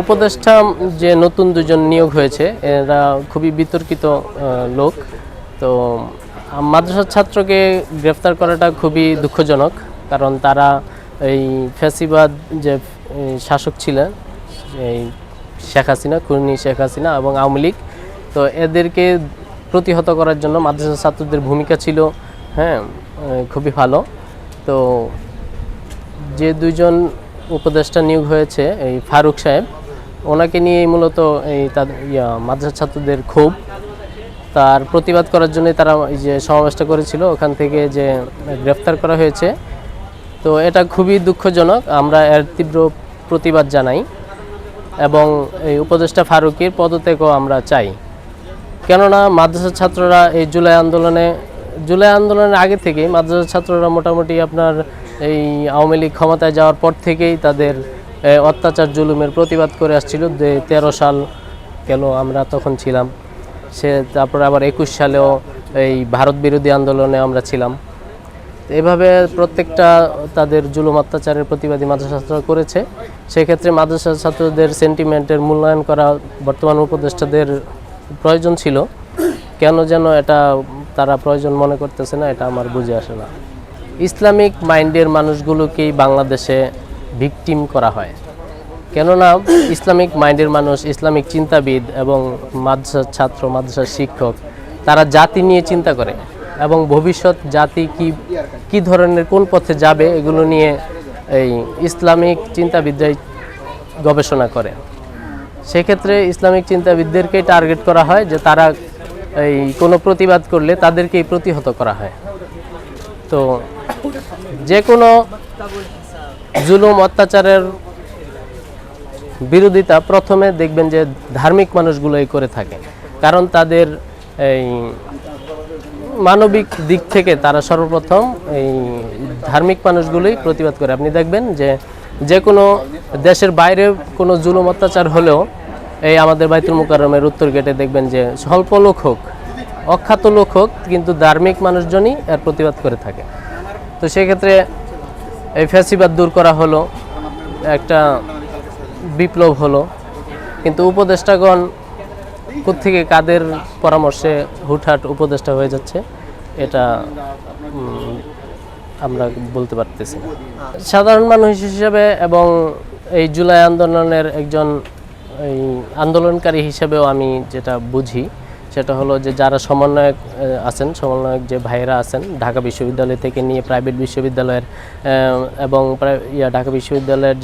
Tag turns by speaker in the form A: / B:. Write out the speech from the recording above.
A: উপদেষ্টা যে নতুন দুজন নিয়োগ হয়েছে, এরা খুবই বিতর্কিত লোক। তো মাদ্রাসার ছাত্রকে গ্রেফতার করাটা খুবই দুঃখজনক, কারণ তারা এই ফ্যাসিবাদ যে শাসক ছিলেন এই শেখ হাসিনা, খুনি শেখ হাসিনা এবং আওয়ামী লীগ, তো এদেরকে প্রতিহত করার জন্য মাদ্রাসা ছাত্রদের ভূমিকা ছিল হ্যাঁ খুবই ভালো। তো, যে দুজন উপদেষ্টা নিয়োগ হয়েছে, এই ফারুক সাহেব ওনাকে নিয়েই মূলত এই তাদের মাদ্রাসা ছাত্রদের ক্ষোভ। তার প্রতিবাদ করার জন্য তারা এই যে সমাবেশটা করেছিল, ওখান থেকে যে গ্রেফতার করা হয়েছে। তো এটা খুবই দুঃখজনক, আমরা এর তীব্র প্রতিবাদ জানাই এবং এই উপদেষ্টা ফারুকের পদত্যাগও আমরা চাই। কেননা মাদ্রাসা ছাত্ররা এই জুলাই আন্দোলনে, জুলাই আন্দোলনের আগে থেকেই মাদ্রাসা ছাত্ররা মোটামুটি আপনার এই আওয়ামী লীগ ক্ষমতায় যাওয়ার পর থেকেই তাদের অত্যাচার, জুলুমের প্রতিবাদ করে আসছিল যে তেরো সাল গেল আমরা তখন ছিলাম। সে তারপর আবার একুশ সালেও এই ভারত বিরোধী আন্দোলনে আমরা ছিলাম। এভাবে প্রত্যেকটা তাদের জুলুম, অত্যাচারের প্রতিবাদী মাদ্রাসা ছাত্ররা করেছে। সেক্ষেত্রে মাদ্রাসা ছাত্রদের সেন্টিমেন্টের মূল্যায়ন করা বর্তমান উপদেষ্টাদের প্রয়োজন ছিল। কেন যেন এটা তারা প্রয়োজন মনে করতেছে না, এটা আমার বুঝে আসে না। ইসলামিক মাইন্ডের মানুষগুলোকেই বাংলাদেশে ভিকটিম করা হয়। কেননা, ইসলামিক মাইন্ডের মানুষ, ইসলামিক চিন্তাবিদ এবং মাদ্রাসার ছাত্র, মাদ্রাসার শিক্ষক, তারা জাতি নিয়ে চিন্তা করে এবং ভবিষ্যৎ জাতি কি কি ধরনের, কোন পথে যাবে, এগুলো নিয়ে এই ইসলামিক চিন্তাবিদরাই গবেষণা করে। সেক্ষেত্রে ইসলামিক চিন্তাবিদদেরকেই টার্গেট করা হয় যে তারা এই কোনো প্রতিবাদ করলে তাদেরকেই প্রতিহত করা হয়। তো, যে কোনো জুলুম অত্যাচারের বিরোধিতা প্রথমে দেখবেন যে ধার্মিক মানুষগুলোই করে থাকে। কারণ তাদের এই মানবিক দিক থেকে তারা সর্বপ্রথম এই ধার্মিক মানুষগুলোই প্রতিবাদ করে। আপনি দেখবেন যে যে কোনো দেশের বাইরে কোনো জুলুম অত্যাচার হলেও এই আমাদের বাইতুল মুকাররমের উত্তর গেটে দেখবেন যে স্বল্প লোক হোক, অখ্যাত লোক হোক, কিন্তু ধার্মিক মানুষজনই এর প্রতিবাদ করে থাকে। তো সেক্ষেত্রে এই ফ্যাসিবাদ দূর করা হলো, একটা বিপ্লব হলো। কিন্তু উপদেষ্টাগণ থেকে কাদের পরামর্শে হুটহাট উপদেষ্টা হয়ে যাচ্ছে, এটা আমরা বলতে পারতেছি সাধারণ মানুষ হিসেবে এবং এই জুলাই আন্দোলনের একজন, এই আন্দোলনকারী হিসেবেও আমি যেটা বুঝি সেটা হলো যে যারা সমন্বয়ক আছেন, সমন্বয়ক যে ভাইয়েরা আছেন, ঢাকা বিশ্ববিদ্যালয় থেকে নিয়ে প্রাইভেট বিশ্ববিদ্যালয়ের এবং ঢাকা বিশ্ববিদ্যালয়ের